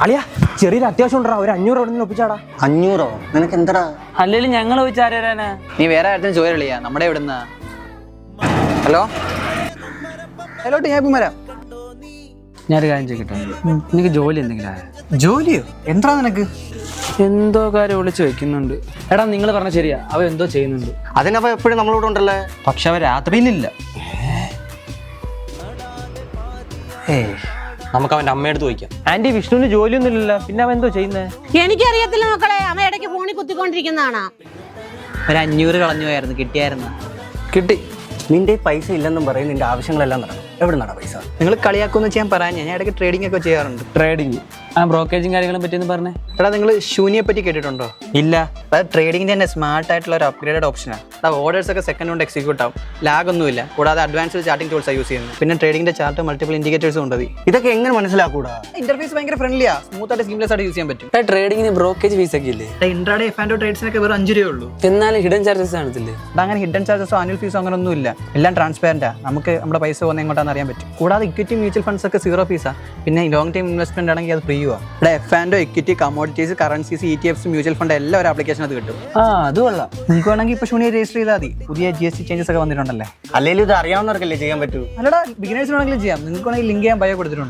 അളിയാ ചെറിയൊരു അത്യാവശ്യം ഉണ്ടാ ഒരു അഞ്ഞൂറ് അവിടെ നിന്ന് ഒപ്പിച്ചാടാ. അഞ്ഞൂറോ? നിനക്ക് എന്താടാ? അല്ലെങ്കിൽ ഞങ്ങൾ വെച്ച് ആരാനാ നീ വേറെ ആരുടെ ചോരളിയാ നമ്മുടെ എവിടുന്ന്? ഹലോ? ഹലോ ഞാൻ ഇപ്പം വരാം. ഞാനൊരു കാര്യം ചോദിക്കട്ടെ? നിനക്ക് ജോലി എന്തെങ്കിലും? ആയോ? ജോലിയോ? എന്താ നിനക്ക്? എന്തോ കാര്യം വിളിച്ച് വെക്കുന്നുണ്ട്. എടാ നിങ്ങൾ പറഞ്ഞ ശരിയാ. അവ എന്തോ ചെയ്യുന്നുണ്ട്. അതിനവ എപ്പോഴും നമ്മളോട് ഉണ്ടല്ലേ? പക്ഷെ അവ രാത്രിയിലില്ല. ഏയ് നമുക്ക് അവന്റെ അമ്മയെടുത്ത് ചോദിക്കാം. ആന്റി വിഷ്ണുവിന് ജോലിയൊന്നും ഇല്ലല്ലോ. പിന്നെ അവൻ എന്തോ ചെയ്യുന്നേ? എനിക്കറിയത്തില്ല മക്കളെ. അമ്മ ഇടയ്ക്ക് ഫോണിൽ കുത്തിക്കൊണ്ടിരിക്കുന്നതാണ്. ഒരു അഞ്ഞൂറ് കളഞ്ഞു പോയായിരുന്നു. കിട്ടിയായിരുന്നു. കിട്ടി. നിന്റെ പൈസ ഇല്ലെന്നും പറയും. നിന്റെ ആവശ്യങ്ങളെല്ലാം നടക്കും. എവിടെ നടക്കാം പൈസ? നിങ്ങൾ കളിയാക്കുമെന്ന് ചെയ്യാൻ പറയാൻ ഞാൻ ഇടയ്ക്ക് ട്രേഡിംഗ് ഒക്കെ ചെയ്യാറുണ്ട്. ട്രേഡിങ് ആ ബ്രോക്കേജും കാര്യങ്ങളും പറ്റിയെന്ന് പറഞ്ഞേ. എടാ നിങ്ങൾ ശൂന്യെ പറ്റി കേട്ടിട്ടുണ്ടോ? ഇല്ല. അത് ട്രേഡിംഗിന്റെ തന്നെ സ്മാർട്ട് ആയിട്ടുള്ള ഒരു അപ്ഗ്രേഡഡ് ഓപ്ഷനാണ് അത് ഓർഡേഴ്സ് ഒക്കെ സെക്കൻഡ് കൊണ്ട് എക്സിക്യൂട്ട് ആവും. ലാഗ് ഒന്നുമില്ല. കൂടാതെ അഡ്വാൻസ്ഡ് ചാർട്ടിംഗ് ടൂൾസ് യൂസ് ചെയ്യുന്നത്. പിന്നെ ട്രേഡിംഗിന്റെ ചാർട്ട് മൾട്ടിപ്പിൾ ഇൻഡിക്കേറ്റേഴ്സ് ഉണ്ട് ഇതൊക്കെ എങ്ങനെ മനസ്സിലാക്കൂടാ? ഇന്റർഫേസ് ഭയങ്കര ഫ്രണ്ട്ലിയാ സ്മൂത്ത് ആയിട്ട് സീംലെസ് ആയിട്ട് യൂസ് ചെയ്യാൻ പറ്റും. ട്രേഡിംഗിന് ബ്രോക്കേജ് ഫീസ് ഒക്കെ ഇല്ലേ? ഇൻട്രാഡേ എഫ് ആൻഡ് ട്രേഡ്സിനൊക്കെ വെറും അഞ്ച് രൂപയേ ഉള്ളൂ. എന്നാലും ഹിഡൻ ചാർജസ് കാണത്തില്ലേ അത് അങ്ങനെ ഹിഡൻ ചാർജസോ ആനുവൽ ഫീസോ അങ്ങനെ ഒന്നും ഇല്ല. എല്ലാം ട്രാൻസ്പെറന്റാ നമുക്ക് നമ്മുടെ പൈസ പോകുന്ന എങ്ങോട്ടാണെന്ന് അറിയാൻ പറ്റും. കൂടാതെ ഇക്വിറ്റി മ്യൂച്വൽ ഫണ്ട്സ് ഒക്കെ സീറോ ഫീസാ പിന്നെ ലോങ് ടൈം ഇൻവെസ്റ്റ്മെന്റ് ആണെങ്കിൽ അത് ഫ്രീ ആണ് ഇവിടെ F and equity commodities currencies E T Fs mutual fund എല്ലാ ഒരു ആപ്ലിക്കേഷൻ അത് കിട്ടും. ആ അത് കൊള്ളാം. നിങ്ങൾക്ക് വേണമെങ്കിൽ ഇപ്പൊ ഷൂണിയെ രജിസ്റ്റർ ചെയ്താൽ മതി. പുതിയ ജി എസ് ടി ചേഞ്ചസ് ഒക്കെ വന്നിട്ടുണ്ടല്ലേ? അല്ലെങ്കിൽ ഇത് അറിയാവുന്നവർക്കല്ലേ ചെയ്യാൻ പറ്റൂ? അല്ലടാ ബിഗിനേഴ്സിനാണെങ്കിലും ചെയ്യാം. നിങ്ങൾക്ക് വേണമെങ്കിൽ ലിങ്ക് ചെയ്യാൻ ബയോ കൊടുത്തിട്ടുണ്ട്.